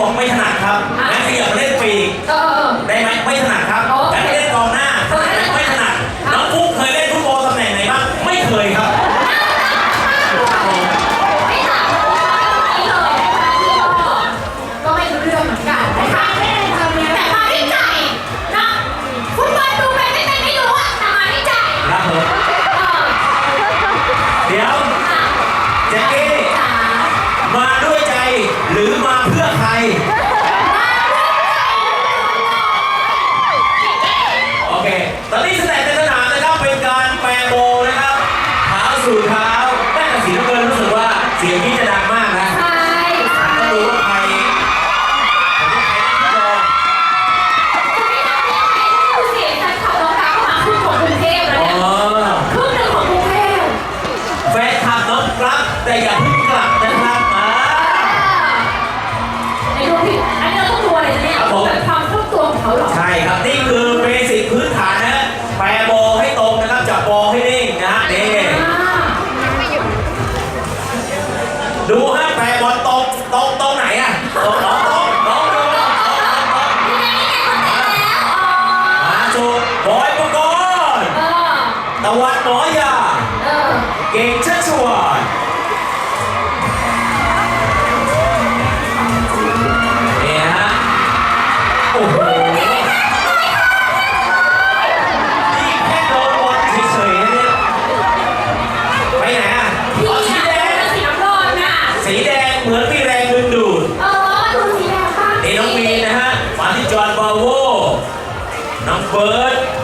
บอกไม่ถนัดครับงั้นขยับาเล่นปีกได้ไหมไม่ถนัดครับ ไทย บอยปกรณ์ตะวันหมอยาเก่งชัชวานนี่ฮะโนี่แค่โดนบอลเฉยๆนี่ไปไหนอะสีแดอะง สีน้รอนน่ะสีแดงเหมือนมีแรงดึงดูด เออดูสีแดงบ้างนี่นองมีนนะ เบิร์ด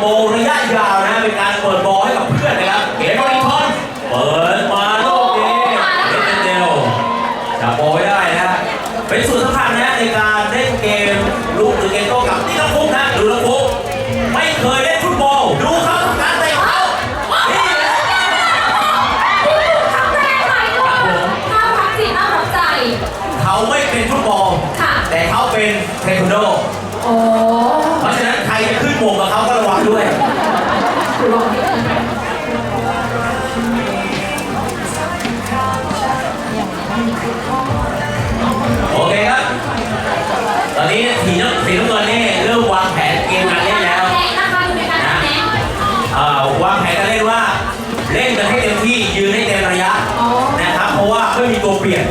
โมงระยะยาวนะเป็นการเปิดบอลให้กับเพื่อนนะครับเกมบอลทอนเปิดมาโลกนี้เล่นวจับบอลไว้ได้นะเป็นส่วนสำคัญนะในการเล่นเกมลูกหรือเกมโต้กลับนี่ละพุกนะดูละพุกไม่เคยเล่นฟุตบอลดูเขาทำการเตะเขาที่นี่แหัวใจเขาไม่เป็นฟุตบอลแต่เขาเป็นเทควันโด อนนี้สีน้ำสีน้ำเงินนี่เริ่มวางแผนเกมการเล่นแล้วนะอวางแผนการเล่นว่า เล่นกันให้เต็มที่ยืนให้เต็มระยะนะครับ เพราะว่าเพื่อมีตัวเปลี่ยน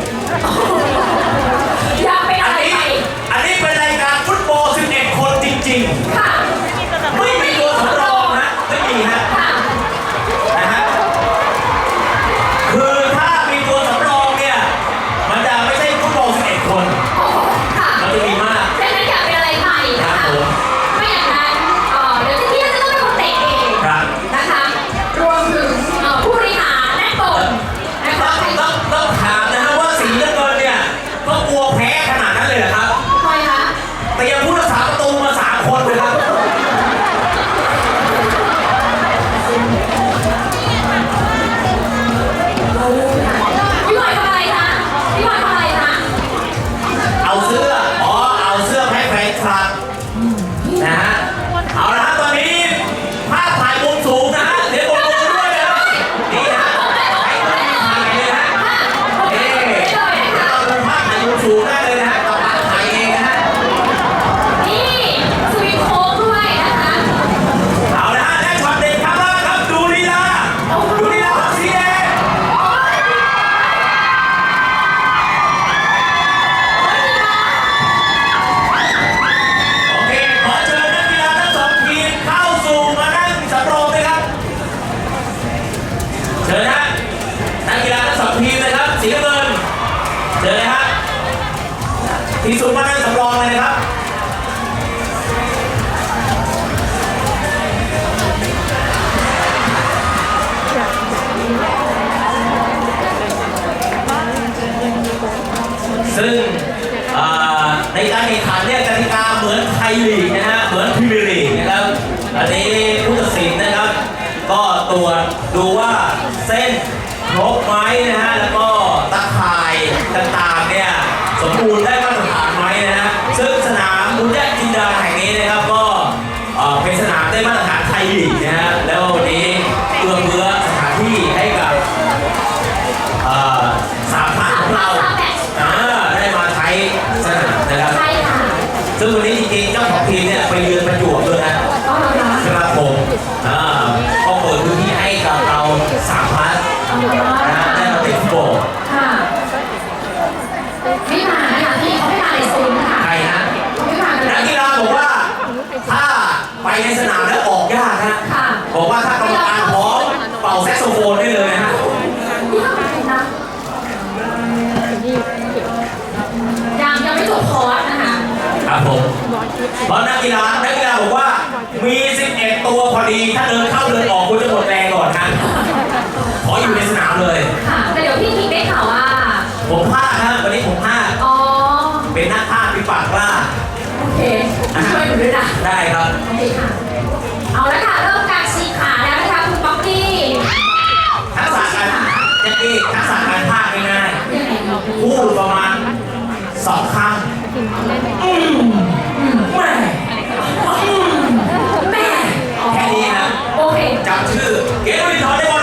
แข่งขันเนี่ยกติกาเหมือนไทยลีกนะฮะ เหมือนพรีเมียร์ลีกนะครับ อันนี้ผู้ตัดสินนะครับ ก็ตรวจดูว่าเส้นครบไหมนะฮะ เพราะนักกีฬานักกีฬาบอกว่ามี 11 ตัวพอดีถ้าเดินเข้าเดินออกคุณจะหมดแรงก่อนครับขออยู่ในสนามเลย ค่ะแต่เดี๋ยวพี่ทีได้ข่าวว่า ผมพลาดครับวันนี้ผมพลาดอ๋อ เป็นหน้าผ้าเป็นปากกล้าโอเค ช่วยหนูด้วยนะได้ครับโอเคค่ะ เอาละค่ะ เริ่มการฉีกขาแล้วนะคะคุณป๊อกกี้ทักษะการจะกีทักษะการพากง่ายๆพูดประมาณสองคำ จำชื่อเกมวิทอนได้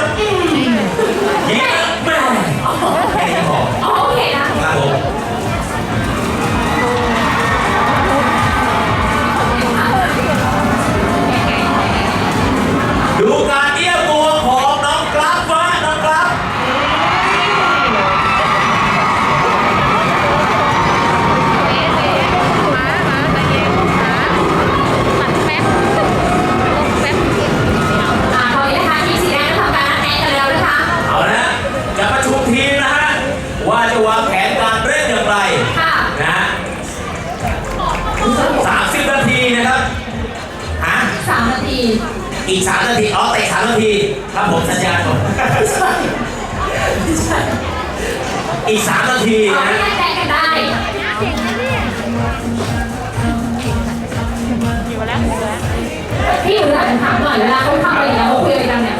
อีกสามนาทีอ๋อแต่สามนาทีครับผมสัญญาผมอีกสามนาทีนะ แตะกันได้พี่อยู่หลังถามหน่อยเวลาเขาทำอะไรอย่างเงี้ยเขาคุยกันเนี่ย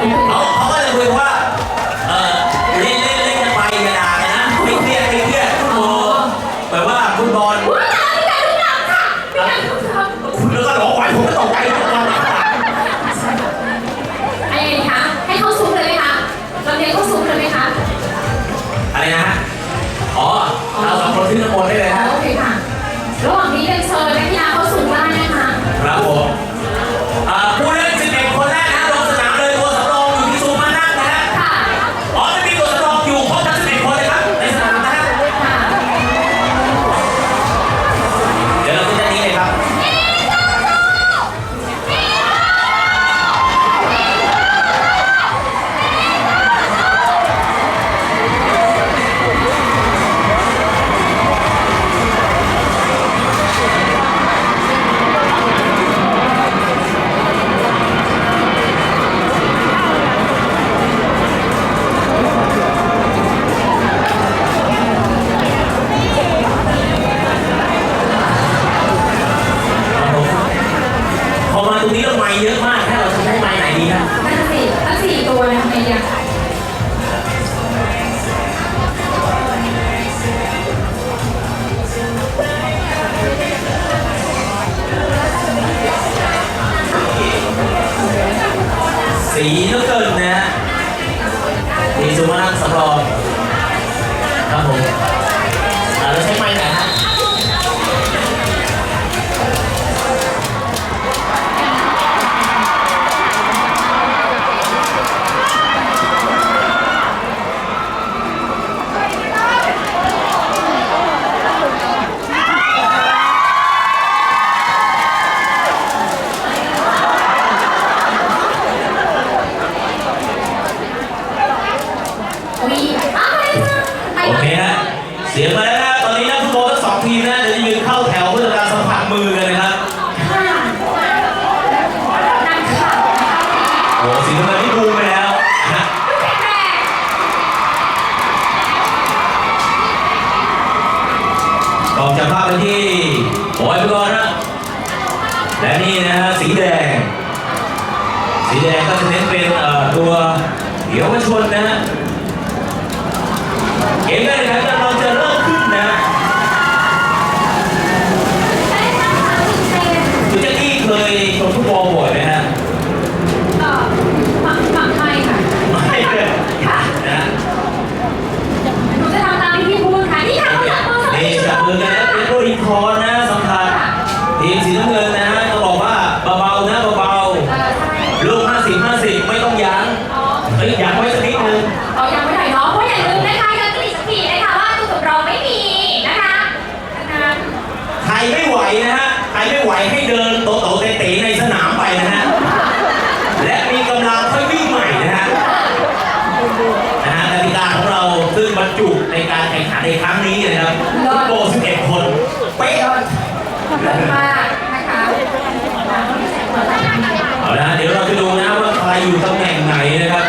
Well, see you next ในครั้งนี้นะครับโเอ็ดคน เป๊ะมากนะคะเอาละเดี๋ยวเราจะดูนะว่าใครอยู่ตำแหน่งไหนนะครับ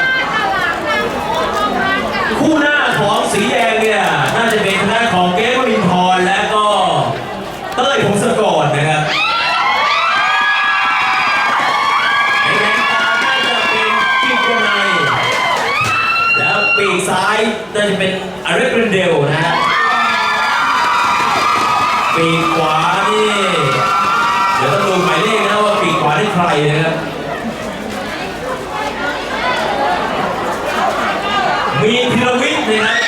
คู่หน้าของสีแดง นะครับมีธีรวิทย์นะครับ